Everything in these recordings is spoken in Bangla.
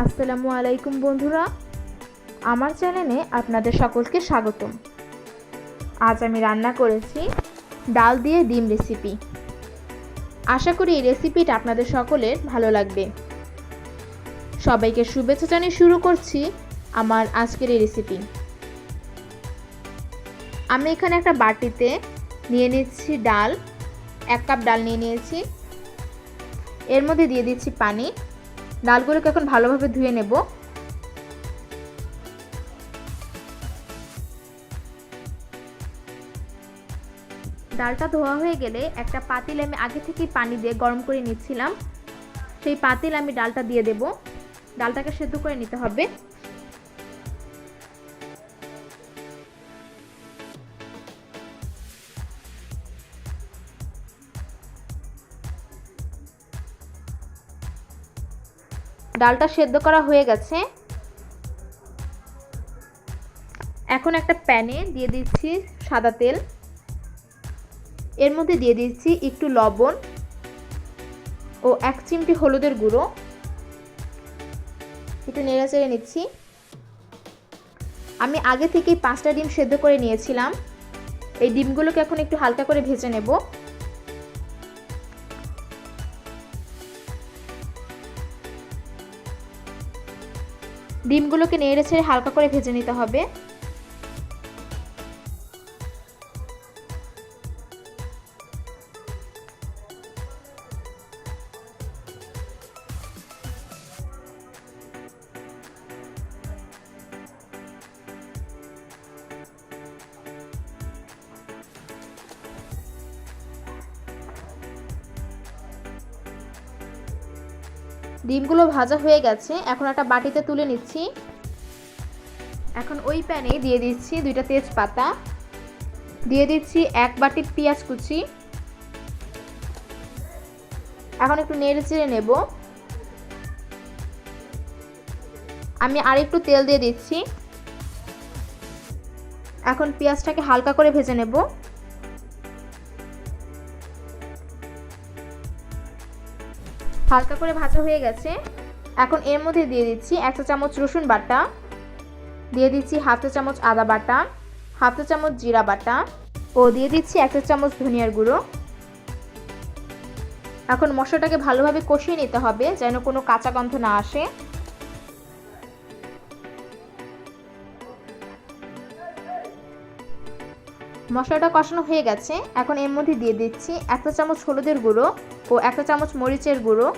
আসসালামু আলাইকুম বন্ধুরা। আমার চ্যানেলে আপনাদের সকলকে স্বাগতম। আজ আমি রান্না করেছি ডাল দিয়ে ডিম রেসিপি। আশা করি এই রেসিপিটা আপনাদের সকলের ভালো লাগবে। সবাইকে শুভেচ্ছা জানিয়ে শুরু করছি আমার আজকের এই রেসিপি। আমি এখানে একটা বাটিতে নিয়ে নিচ্ছি ডাল, এক কাপ ডাল নিয়ে নিয়েছি। এর মধ্যে দিয়ে দিচ্ছি পানি। ডালগুলোকে এখন ভালোভাবে ধুয়ে নেব। ডালটা ধোয়া হয়ে গেলে একটা পাতিল আমি আগে থেকেই পানি দিয়ে গরম করে নিচ্ছিলাম। সেই পাতিল আমি ডালটা দিয়ে দেব। ডালটাকে সেদ্ধ করে নিতে হবে। ডালটা সেদ্ধ করা হয়ে গেছে। এখন একটা প্যানে দিয়ে দিচ্ছি সাদা তেল। এর মধ্যে দিয়ে দিচ্ছি একটু লবণ ও এক চিমটি হলুদের গুঁড়ো। একটু নেড়ে চেড়ে নিচ্ছি। আমি আগে থেকেই পাঁচটা ডিম সেদ্ধ করে নিয়েছিলাম। এই ডিমগুলোকে এখন একটু হালকা করে ভেজে নেব। ডিমগুলোকে নেড়ে ছেড়ে হালকা করে ভেজে নিতে হবে। ডিমগুলো ভাজা হয়ে গেছে। এখন একটা বাটিতে তুলে নিচ্ছি। এখন ওই প্যানে দিয়ে দিচ্ছি দুইটা তেজপাতা। দিয়ে দিচ্ছি এক বাটি পেঁয়াজ কুচি। এখন একটু নেড়ে চেড়ে নেব। আমি আর একটু তেল দিয়ে দিচ্ছি। এখন পেঁয়াজটাকে হালকা করে ভেজে নেব। হালকা করে ভাজা হয়ে গেছে। এখন এর মধ্যে দিয়ে দিচ্ছি এক চা চামচ রসুন বাটা। দিয়ে দিচ্ছি হাফ চা চামচ আদা বাটা, হাফ চা চামচ জিরা বাটা ও দিয়ে দিচ্ছি এক চা চামচ ধনিয়ার গুঁড়ো। এখন মশলাটাকে ভালোভাবে কষিয়ে নিতে হবে যেন কোনো কাঁচা গন্ধ না আসে। মশলাটা কষানো হয়ে গেছে। এখন এর মধ্যে দিয়ে দিচ্ছি একটা চামচ হলুদের গুঁড়ো ও একটা চামচ মরিচের গুঁড়ো।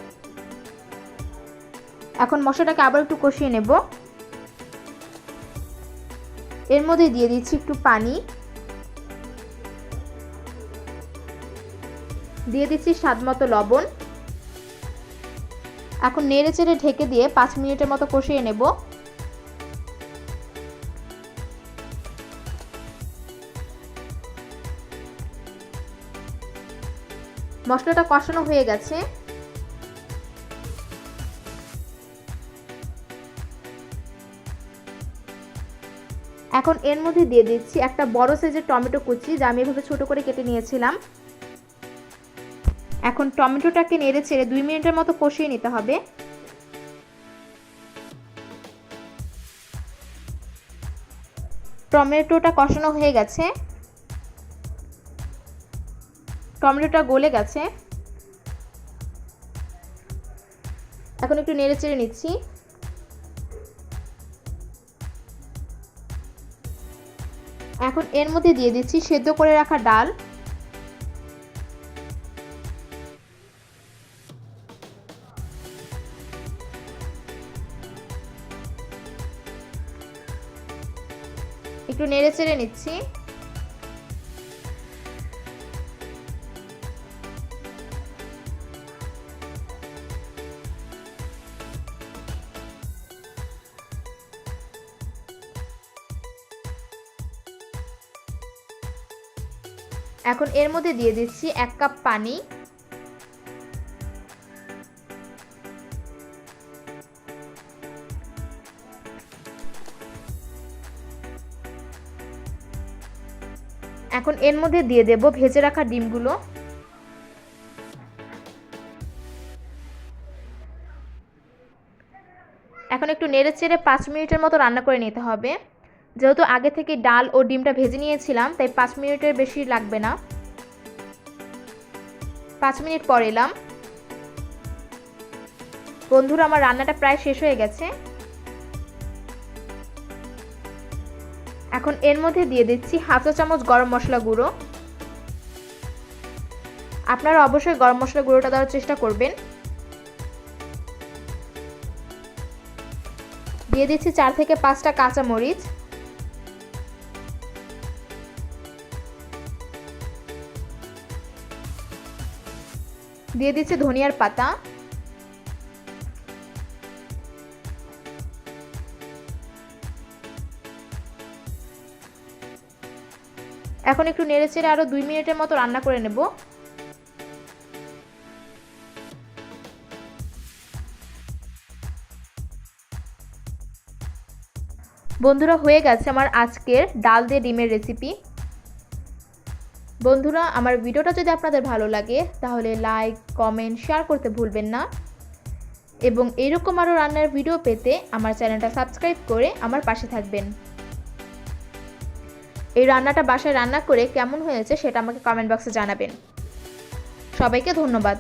এখন মশলাটাকে আবার একটু কষিয়ে নেব। এর মধ্যে দিয়ে দিচ্ছি একটু পানি। দিয়ে দিচ্ছি স্বাদ মতো লবণ। এখন নেড়ে চেড়ে ঢেকে দিয়ে পাঁচ মিনিটের মতো কষিয়ে নেব। মশলাটা কষানো হয়ে গেছে। এখন এর মধ্যে দিয়ে দিচ্ছি একটা বড় সাইজের টমেটো কুচি যা আমি এভাবে ছোট করে কেটে নিয়েছিলাম। এখন টমেটোটাকে নেড়ে ছেড়ে দুই মিনিটের মতো কষিয়ে নিতে হবে। টমেটোটা কষানো হয়ে গেছে। টমেটোটা গলে গেছে। এখন একটু নেড়ে চেড়ে নিচ্ছি। এখন এর মধ্যে দিয়ে দিচ্ছি সেদ্ধ করে রাখা ডাল। একটু নেড়ে চেড়ে নিচ্ছি। এখন এর মধ্যে দিয়ে দিচ্ছি এক কাপ পানি। এখন এর মধ্যে দিয়ে দেব ভেজে রাখা ডিমগুলো। এখন একটু নেড়ে চেড়ে পাঁচ মিনিটের মতো রান্না করে নিতে হবে। যেহেতু আগে থেকে ডাল ও ডিমটা ভেজে নিয়েছিলাম, তাই পাঁচ মিনিটের বেশি লাগবে না। পাঁচ মিনিট পর এলাম। বন্ধুরা, আমার রান্নাটা প্রায় শেষ হয়ে গেছে। এখন এর মধ্যে দিয়ে দিচ্ছি হাফ চা চামচ গরম মশলা গুঁড়ো। আপনারা অবশ্যই গরম মশলা গুঁড়োটা দেওয়ার চেষ্টা করবেন। দিয়ে দিচ্ছি চার থেকে পাঁচটা কাঁচা মরিচ দিয়ে দিচ্ছি ধনিয়ার পাতা। এখন একটু নেড়ে চেড়ে আরও দুই মিনিটের মতো রান্না করে নেব। বন্ধুরা, হয়ে গেছে আমার আজকের ডাল দিয়ে ডিমের রেসিপি বন্ধুরা, আমার ভিডিওটা যদি আপনাদের ভালো লাগে, তাহলে লাইক কমেন্ট শেয়ার করতে ভুলবেন না। এবং এরকম আরও রান্নার ভিডিও পেতে আমার চ্যানেলটা সাবস্ক্রাইব করে আমার পাশে থাকবেন। এই রান্নাটা বাসায় রান্না করে কেমন হয়েছে সেটা আমাকে কমেন্ট বক্সে জানাবেন। সবাইকে ধন্যবাদ।